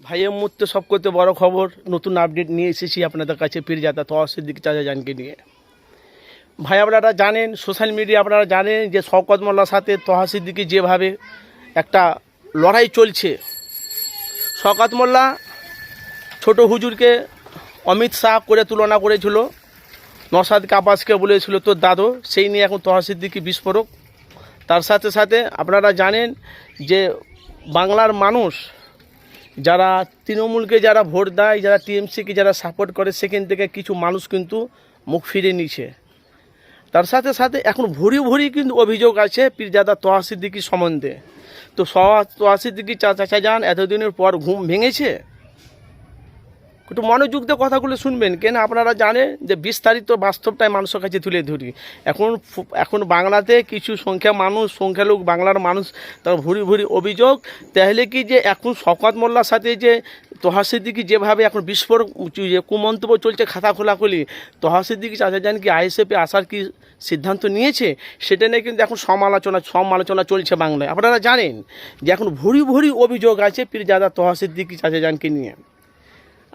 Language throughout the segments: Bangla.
ভাইয়ের মুহূর্তে সব করতে বড় খবর, নতুন আপডেট নিয়ে এসেছি আপনাদের কাছে পীরজাদা তহসিদ্দিক চাচা জানকে নিয়ে। ভাই, আপনারা জানেন সোশ্যাল মিডিয়া আপনারা জানেন যে শওকত মোল্লার সাথে তহাসিদ্দিকি যেভাবে একটা লড়াই চলছে। শওকত মোল্লা ছোট হুজুরকে অমিত শাহ করে তুলনা করেছিল নসাদ কাপাসকে বলেছিল, তোর দাদু, সেই নিয়ে এখন তহাসিদ্দিকি বিস্ফোরক। তার সাথে সাথে আপনারা জানেন যে বাংলার মানুষ যারা তৃণমূলকে যারা ভোট দেয়, যারা টিএমসিকে যারা সাপোর্ট করে, সেখান থেকে কিছু মানুষ কিন্তু মুখ ফিরে নিছে তার সাথে সাথে এখন ভরি ভরি কিন্তু অভিযোগ আছে পীরজাদা তোয়াসিদ্দিকি সম্বন্ধে। তো তোয়াসিদ্দিকি চাচা যান এতদিনের পর ঘুম ভেঙেছে? একটু মনোযোগ দিয়ে কথাগুলো শুনবেন। কেন আপনারা জানেন যে বিস্তারিত বাস্তবটাই মানুষের কাছে তুলে ধরি। এখন এখন বাংলাতে কিছু সংখ্যা মানুষ, সংখ্যালঘু বাংলার মানুষ তার ভুরি ভুরি অভিযোগ। তাহলে কি যে এখন শকত মোল্লার সাথে যে তহাসিদ্দিকি যেভাবে এখন বিস্ফোরক কুমন্তব্য চলছে খাতা খোলাখুলি তহাসিদ্দিকি চাচা যান কি আইএসএফে আসার কি সিদ্ধান্ত নিয়েছে? সেটা নিয়ে কিন্তু এখন সমালোচনা সমালোচনা চলছে বাংলায়। আপনারা জানেন যে এখন ভুরি ভুরি অভিযোগ আছে পীরজাদা তহাসিদ্দিকি চাচা জানকে নিয়ে।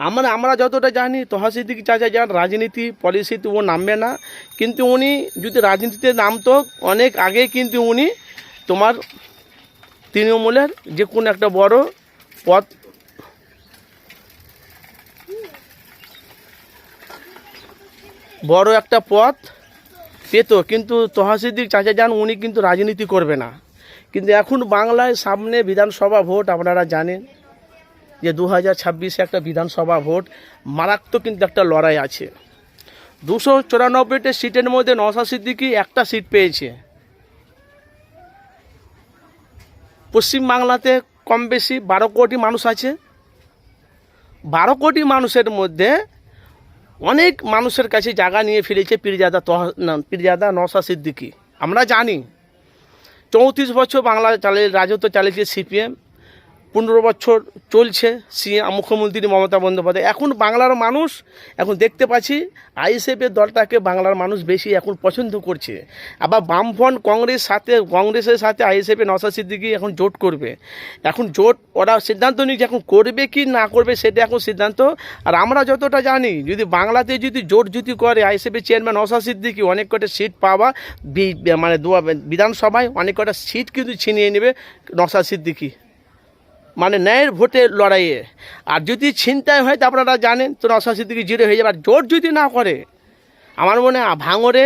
আমরা আমরা যতটা জানি তহাসিদ্দিক চাচা যান রাজনীতি পলিসিতে ও নামবে না। কিন্তু উনি যদি রাজনীতিতে নামতো, অনেক আগে কিন্তু উনি তোমার তৃণমূলের যে কোনো একটা বড় পদ বড় একটা পথ পেত। কিন্তু তহাসিদ্দিক চাচা যান উনি কিন্তু রাজনীতি করবে না। কিন্তু এখন বাংলায় সামনে বিধানসভা ভোট, আপনারা জানেন। যে দু হাজার ছাব্বিশে একটা বিধানসভা ভোট, মারাত্মক কিন্তু একটা লড়াই আছে। দুশো চুরানব্বইটা সিটের মধ্যে নশা সিদ্দিকি একটা সিট পেয়েছে। পশ্চিমবাংলাতে কম বেশি বারো কোটি মানুষ আছে। বারো কোটি মানুষের মধ্যে অনেক মানুষের কাছে জায়গা নিয়ে ফিরেছে পীরজাদা তহ পীরজাদা নশা সিদ্দিকি। আমরা জানি, চৌত্রিশ বছর বাংলা চালে, রাজত্ব চালিয়েছে সিপিএম। পনেরো বছর চলছে সিএম মুখ্যমন্ত্রী মমতা বন্দ্যোপাধ্যায়। এখন বাংলার মানুষ, এখন দেখতে পাচ্ছি আইএসএফের দলটাকে বাংলার মানুষ বেশি এখন পছন্দ করছে। আবার বামফ্রন্ট কংগ্রেস সাথে, কংগ্রেসের সাথে আইএসএফের নশা সিদ্দিকি এখন জোট করবে। এখন জোট, ওরা সিদ্ধান্ত নিচ্ছে এখন করবে কি না করবে সেটা এখন সিদ্ধান্ত। আর আমরা যতটা জানি, যদি বাংলাতে যদি জোট যদি করে, আইএসএফের চেয়ারম্যান নশা সিদ্দিকি অনেক কটা সিট পাওয়া মানে বিধানসভায় অনেক কটা সিট কিন্তু ছিনিয়ে নেবে নশা সিদ্দিকি। মানে ন্যায়ের ভোটে লড়াইয়ে। আর যদি ছিনতাই হয়, তো আপনারা জানেন, তো নশা সিদ্দিকি জিরো হয়ে যাবে। আর জোট যদি না করে, আমার মনে হয় ভাঙরে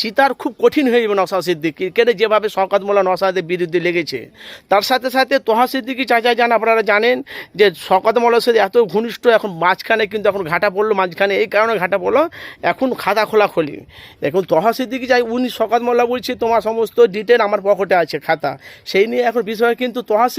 জিতার খুব কঠিন হয়ে যাবে নশা সিদ্দিকি। কেটে যেভাবে শওকত মোল্লা নশাদের বিরুদ্ধে লেগেছে। তার সাথে সাথে তোহা সিদ্দিকি চাচা যান, আপনারা জানেন যে শওকত সাথে এত ঘনিষ্ঠ এখন মাঝখানে কিন্তু এখন ঘাটা পড়ল, মাঝখানে এই কারণে ঘাটা পড়ল, এখন খাতা খোলা খোলি এখন তোহা সিদ্দিকি যাই, উনি শওকত মোল্লা বলছে, তোমার সমস্ত ডিটেল আমার পকেটে আছে, খাতা। সেই নিয়ে এখন বিষয়, কিন্তু তোহা